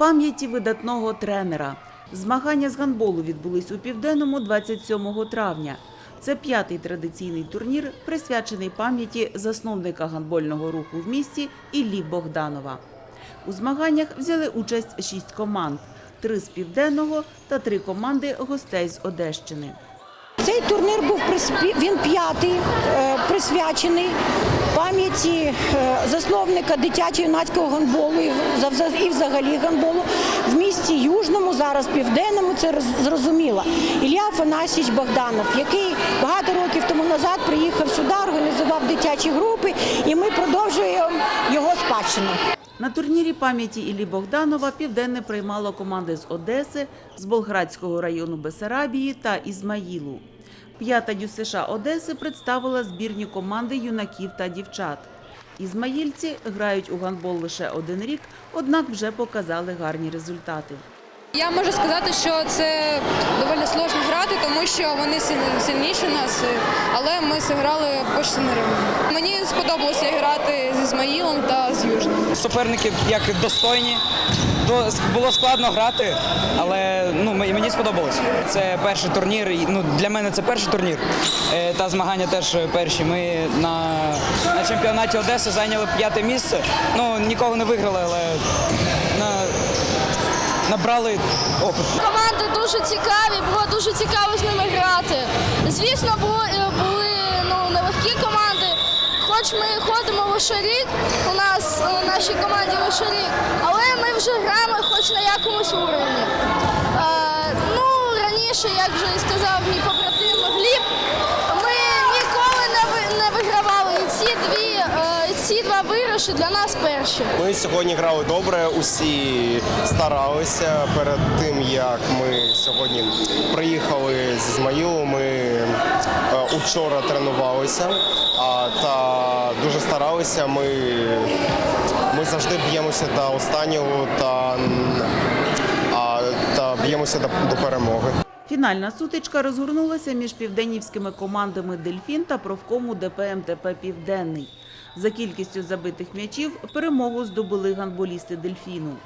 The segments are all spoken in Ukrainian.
Пам'яті видатного тренера. Змагання з гандболу відбулись у Південному 27 травня. Це п'ятий традиційний турнір, присвячений пам'яті засновника гандбольного руху в місті Іллі Богданова. У змаганнях взяли участь шість команд: три з південного та три команди гостей з Одещини. Цей турнір був він п'ятий, е, присвячений пам'яті е, засновника дитячо-юнацького гандболу і взагалі гандболу в місті Южному, зараз південному. Це роз- зрозуміло. Ілля Афанасійович Богданов, який багато років тому назад приїхав сюди, організував дитячі групи, і ми продовжуємо його спадщину. На турнірі пам'яті Іллі Богданова південне приймало команди з Одеси, з Болградського району Бесарабії та Ізмаїлу. П'ята ДЮСШ Одеси представила збірні команди юнаків та дівчат. Ізмаїльці грають у гандбол лише один рік, однак вже показали гарні результати. Я можу сказати, що це доволі сложно грати, тому що вони сильніші нас, але ми зіграли почти на рівні. Мені сподобалося грати з Ізмаїлом та з Южним. Суперники як достойні. Було складно грати, але ну, мені мені сподобалось. Це перший турнір. Ну, для мене це перший турнір. Е, Та змагання теж перші. Ми на, на чемпіонаті Одеси зайняли п'яте місце. Ну, нікого не виграли, але на, набрали опит. Команди дуже цікаві, було дуже цікаво з ними грати. Звісно, було, е, були ну, нелегкі команди. Хоч ми ходимо лише рік, у нас у нашій команді лише рік, але ми вже граємо хоч на якомусь уровні. Е, ну, раніше, як вже і сказав мій побратим Гліб, ми ніколи не, ви- не вигравали. І ці дві, е, ці виграші для нас перші. Ми сьогодні грали добре, усі старалися перед тим, як ми сьогодні приїхали з Ізмаїлу. Ми е, учора тренувалися а, та дуже старалися. Ми, ми завжди б'ємося до останнього та, а, та б'ємося до, до перемоги. Фінальна сутичка розгорнулася між південнівськими командами Дельфін та профкому ДПМТП Південний. За кількістю забитих м'ячів перемогу здобули гандболісти Дельфіну.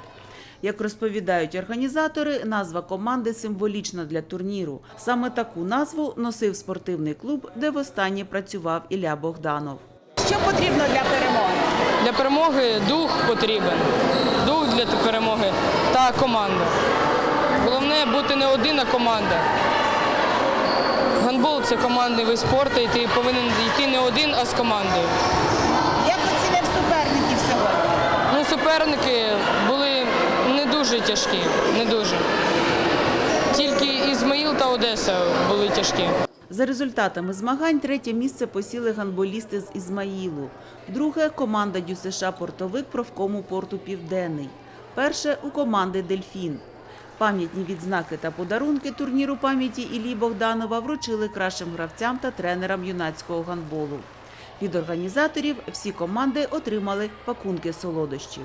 Як розповідають організатори, назва команди символічна для турніру. Саме таку назву носив спортивний клуб, де востаннє працював Ілля Богданов. Що потрібно для перемоги? Для перемоги дух потрібен. Дух для перемоги та команда. Головне бути не один, а команда. Гандбол це командний вид спорту, і ти повинен йти не один, а з командою. Як оцінив суперників сьогодні? Ну, суперники були не дуже тяжкі, не дуже. Тільки Ізмаїл та Одеса були тяжкі. За результатами змагань третє місце посіли гандболісти з Ізмаїлу. Друге команда ДЮСШ «Портовик» профкому порту Південний. Перше у команди Дельфін. Пам'ятні відзнаки та подарунки турніру пам'яті Іллі Богданова вручили кращим гравцям та тренерам юнацького гандболу. Від організаторів всі команди отримали пакунки солодощів.